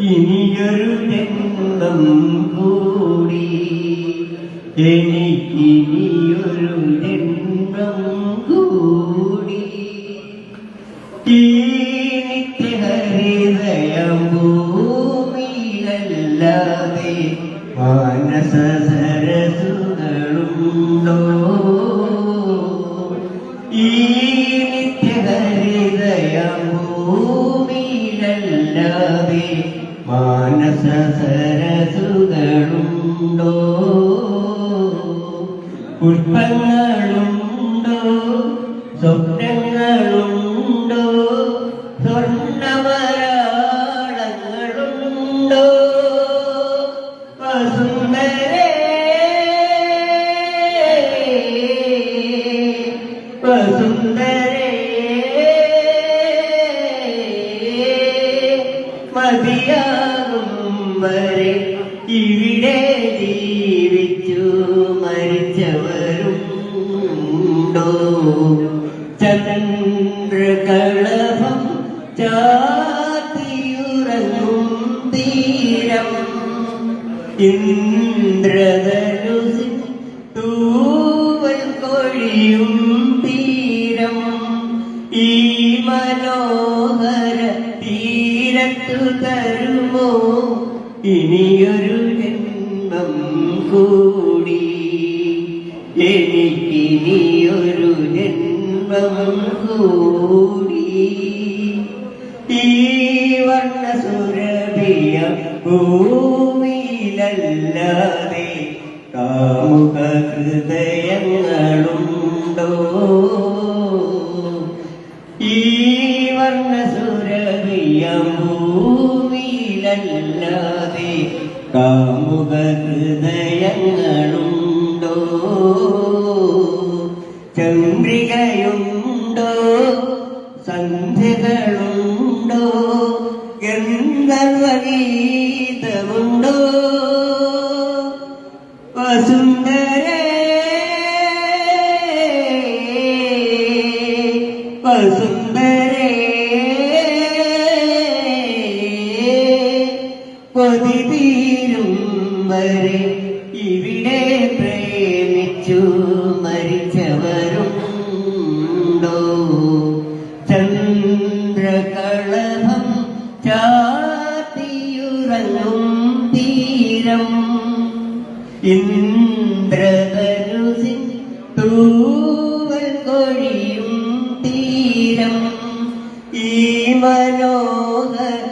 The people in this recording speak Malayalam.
ഇനിയൊരു ജന്മം കൂടി. ഈ ഭൂമിയിലല്ലാതെ മാനസ ഈ നിത്യഹരിതയം ഭൂമിയിലല്ലാതെ പുഷ്പങ്ങളുണ്ടോ? സ്വപ്നങ്ങളുണ്ടോ? മതിയാകും വരെ. ഇവിടെ ജീവിച്ചു മരിച്ചവരുണ്ടോ? ചന്ദ്രകളഭം ചാത്തിയുറങ്ങും തീരം. ഇന്ദ്രധനുസിൻ തൂവൽ കൊഴിയും തീരം. ഈ മനോഹര തരുമോ? ഇനിയൊരു ജന്മം കൂടി. എനിക്കിനിയൊരു ജന്മം കൂടി. ഈ വർണസുരഭിയ ഭൂമിയിലല്ലാതെ കാമുക ഹൃദയങ്ങളുണ്ടോ ഈ വർണസുരഭിയ ഭൂമിയിലല്ലാതെ കാമുക ഹൃദയങ്ങളുണ്ടോ ചന്ദ്രികയുണ്ടോ? സന്ധ്യകളുണ്ടോ? ഗന്ധർവഗീതമുണ്ടോ? വസുന്ധരേ വസുന്ധരേ കൊതി തീരും വരെ ഇവിടെ പ്രേമിച്ചു മരിച്ചവരുണ്ടോ? ചന്ദ്രകളഭം ചാത്തിയുറങ്ങും തീരം. ഇന്ദ്രധനുസിൻ തൂവൽ കൊഴിയും തീരം. ഈ മനോഹര